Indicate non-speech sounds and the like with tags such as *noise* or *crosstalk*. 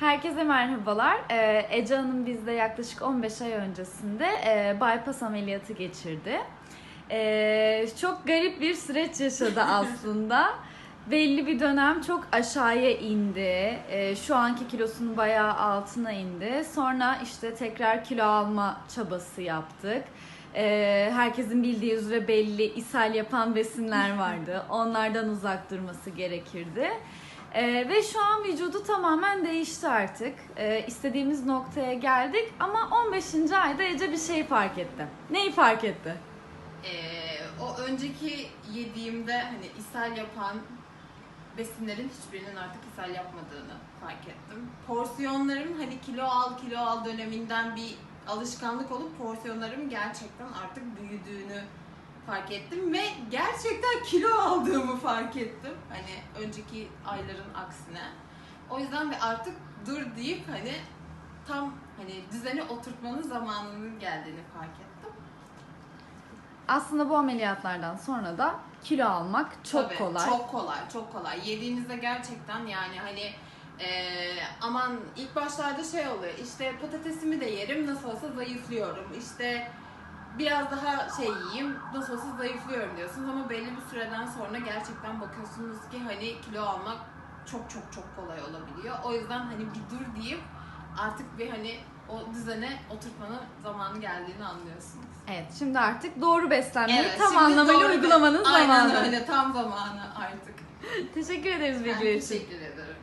Herkese merhabalar. Ee, Ece Hanım bizde yaklaşık 15 ay öncesinde e, bypass ameliyatı geçirdi. Ee, çok garip bir süreç yaşadı *laughs* aslında. Belli bir dönem çok aşağıya indi. Ee, şu anki kilosunun bayağı altına indi. Sonra işte tekrar kilo alma çabası yaptık. Ee, herkesin bildiği üzere belli ishal yapan besinler vardı. *laughs* Onlardan uzak durması gerekirdi. Ee, ve şu an vücudu tamamen değişti artık. Ee, istediğimiz noktaya geldik ama 15. ayda Ece bir şey fark etti. Neyi fark etti? Ee, o önceki yediğimde hani ishal yapan besinlerin hiçbirinin artık ishal yapmadığını fark ettim. Porsiyonlarım hani kilo al kilo al döneminden bir alışkanlık olup porsiyonlarım gerçekten artık büyüdüğünü fark ettim ve gerçekten kilo aldığımı fark ettim. Hani önceki ayların aksine. O yüzden de artık dur deyip hani tam hani düzeni oturtmanın zamanının geldiğini fark ettim. Aslında bu ameliyatlardan sonra da kilo almak çok Tabii, kolay. Çok kolay, çok kolay. Yediğinizde gerçekten yani hani e, aman ilk başlarda şey oluyor işte patatesimi de yerim nasıl olsa zayıflıyorum işte biraz daha şey yiyeyim nasıl olsa zayıflıyorum diyorsunuz ama belli bir süreden sonra gerçekten bakıyorsunuz ki hani kilo almak çok çok çok kolay olabiliyor. O yüzden hani bir dur deyip artık bir hani o düzene oturtmanın zamanı geldiğini anlıyorsunuz. Evet, şimdi artık doğru beslenmeyi Evet, tam anlamıyla doğru uygulamanın Aynen zamanı. öyle tam zamanı artık. *laughs* Teşekkür ederiz bilgiler için. teşekkür ederim.